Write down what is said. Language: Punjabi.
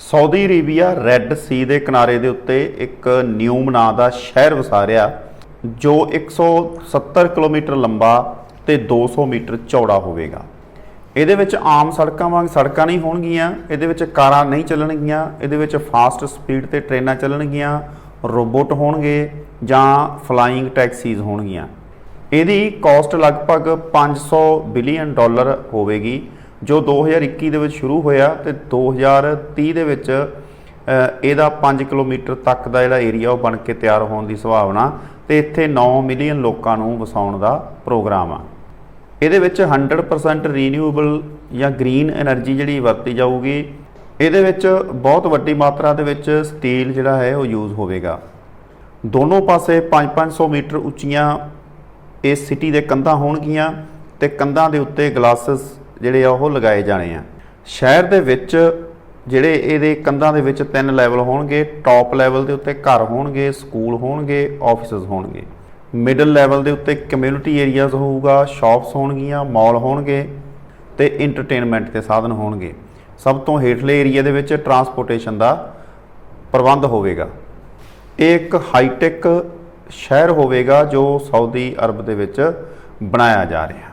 ਸਾਊਦੀ ਅਰੇਬੀਆ ਰੈੱਡ ਸੀ ਦੇ ਕਿਨਾਰੇ ਦੇ ਉੱਤੇ ਇੱਕ ਨਿਊਮ ਨਾਂ ਦਾ ਸ਼ਹਿਰ ਵਸਾ ਰਿਹਾ ਜੋ 170 ਕਿਲੋਮੀਟਰ ਲੰਬਾ ਤੇ 200 ਮੀਟਰ ਚੌੜਾ ਹੋਵੇਗਾ। ਇਹਦੇ ਵਿੱਚ ਆਮ ਸੜਕਾਂ ਵਾਂਗ ਸੜਕਾਂ ਨਹੀਂ ਹੋਣਗੀਆਂ, ਇਹਦੇ ਵਿੱਚ ਕਾਰਾਂ ਨਹੀਂ ਚੱਲਣਗੀਆਂ, ਇਹਦੇ ਵਿੱਚ ਫਾਸਟ ਸਪੀਡ ਤੇ ਟ੍ਰੇਨਾਂ ਚੱਲਣਗੀਆਂ, ਰੋਬੋਟ ਹੋਣਗੇ ਜਾਂ ਫਲਾਈਂਗ ਟੈਕਸੀਜ਼ ਹੋਣਗੀਆਂ। ਇਹਦੀ ਕਾਸਟ ਲਗਭਗ 500 ਬਿਲੀਅਨ ਡਾਲਰ ਹੋਵੇਗੀ ਜੋ 2021 ਦੇ ਵਿੱਚ ਸ਼ੁਰੂ ਹੋਇਆ ਤੇ 2030 ਦੇ ਵਿੱਚ ਇਹਦਾ 5 ਕਿਲੋਮੀਟਰ ਤੱਕ ਦਾ ਜਿਹੜਾ ਏਰੀਆ ਉਹ ਬਣ ਕੇ ਤਿਆਰ ਹੋਣ ਦੀ ਸੰਭਾਵਨਾ ਤੇ ਇੱਥੇ 9 ਮਿਲੀਅਨ ਲੋਕਾਂ ਨੂੰ ਵਸਾਉਣ ਦਾ ਪ੍ਰੋਗਰਾਮ ਆ। ਇਹਦੇ ਵਿੱਚ 100% ਰੀਨਿਊਏਬਲ ਜਾਂ ਗ੍ਰੀਨ એનર્ਜੀ ਜਿਹੜੀ ਵਰਤੀ ਜਾਊਗੀ, ਇਹਦੇ ਵਿੱਚ ਬਹੁਤ ਵੱਡੀ ਮਾਤਰਾ ਦੇ ਵਿੱਚ ਸਟੀਲ ਜਿਹੜਾ ਹੈ ਉਹ ਯੂਜ਼ ਹੋਵੇਗਾ। ਦੋਨੋਂ ਪਾਸੇ 5-500 ਮੀਟਰ ਉੱਚੀਆਂ ਇਸ ਸਿਟੀ ਦੇ ਕੰਧਾਂ ਹੋਣਗੀਆਂ ਤੇ ਕੰਧਾਂ ਦੇ ਉੱਤੇ ਗਲਾਸਸ ਜਿਹੜੇ ਆ, ਉਹ ਲਗਾਏ ਜਾਣੇ ਆ। ਸ਼ਹਿਰ ਦੇ ਵਿੱਚ ਜਿਹੜੇ ਇਹਦੇ ਕੰਧਾਂ ਦੇ ਵਿੱਚ ਤਿੰਨ ਲੈਵਲ ਹੋਣਗੇ ਟਾਪ ਲੈਵਲ ਦੇ ਉੱਤੇ ਘਰ ਹੋਣਗੇ ਸਕੂਲ ਹੋਣਗੇ ਆਫਿਸਸ ਹੋਣਗੇ। ਮਿਡਲ ਲੈਵਲ ਦੇ ਉੱਤੇ ਕਮਿਊਨਿਟੀ ਏਰੀਆਜ਼ ਹੋਊਗਾ ਸ਼ਾਪਸ ਹੋਣਗੀਆਂ ਮਾਲ ਹੋਣਗੇ ਤੇ ਐਂਟਰਟੇਨਮੈਂਟ ਦੇ ਸਾਧਨ ਹੋਣਗੇ। ਸਭ ਤੋਂ ਹੇਠਲੇ ਏਰੀਆ ਦੇ ਵਿੱਚ ਟਰਾਂਸਪੋਰਟੇਸ਼ਨ ਦਾ ਪ੍ਰਬੰਧ ਹੋਵੇਗਾ। ਇਹ ਇੱਕ ਹਾਈਟੈਕ ਸ਼ਹਿਰ ਹੋਵੇਗਾ ਜੋ ਸਾਊਦੀ ਅਰਬ ਦੇ ਵਿੱਚ ਬਣਾਇਆ ਜਾ ਰਿਹਾ।